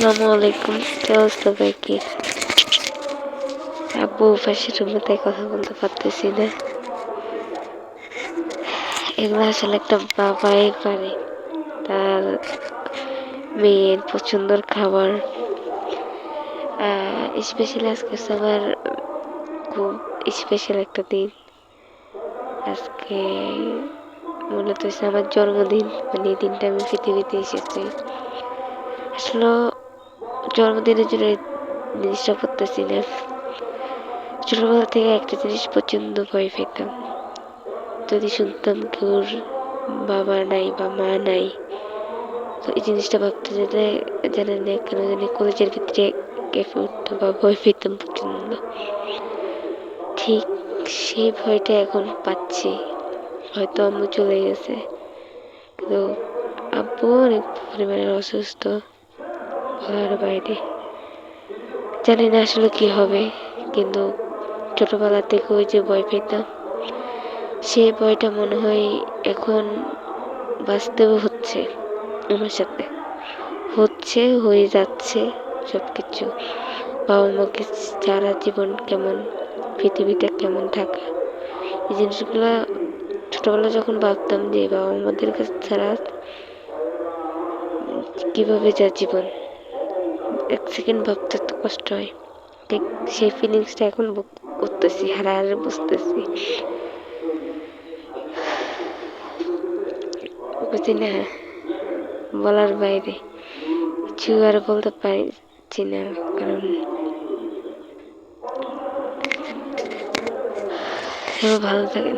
আসসালামু আলাইকুম। কি অবস্থা ভাই কি? আব্বু পাশের রুমে তাই কথা বলতে পারতেছি না। এগুলো আসলে একটা বাবাই পারে তার মেয়ের পছন্দের খাবার। স্পেশালি আজকে আমার খুব স্পেশাল একটা দিন। আজকে মূলত হচ্ছে আমার জন্মদিন। মানে এই দিনটা আমি পৃথিবীতে এসেছি। আসলে জন্মদিনের জন্য জিনিসটা করতেছি না। ছোটবেলা থেকে একটা জিনিস প্রচণ্ড ভয় পেতাম। যদি শুনতাম কেউর বাবা নাই বা মা নাই, তো এই জিনিসটা ভাবতে যেতে জানেন না কেন জানি কলেজের ভিতরে কেঁপে উঠতো বা ভয় পেতাম প্রচণ্ড ঠিক সেই ভয়টা এখন পাচ্ছি। হয়তো আম্মু চলে গেছে। কিন্তু আব্বু অনেক পরিমাণে অসুস্থ। বলার বাইরে। জানি না আসলে কি হবে, কিন্তু ছোটবেলা থেকে ওই যে ভয় পেতাম। সেই ভয়টা মনে হয় এখন বাস্তবে হচ্ছে আমার সাথে। হচ্ছে, হয়ে যাচ্ছে সব কিছু বাবা মাকে সারা জীবন কেমন, পৃথিবীটা কেমন থাকা। এই জিনিসগুলো ছোটবেলা যখন ভাবতাম যে বাবা মাদের কাছে ছাড়া কীভাবে যা জীবন। এক সেকেন্ড ভাবতে তো কষ্ট হয়। ঠিক সেই ফিলিংসটা এখন করতেছি হারা হারে বুঝতেছি বুঝি না, বলার বাইরে। কিছু আর বলতে পারছি না, কারণ ভালো থাকেন।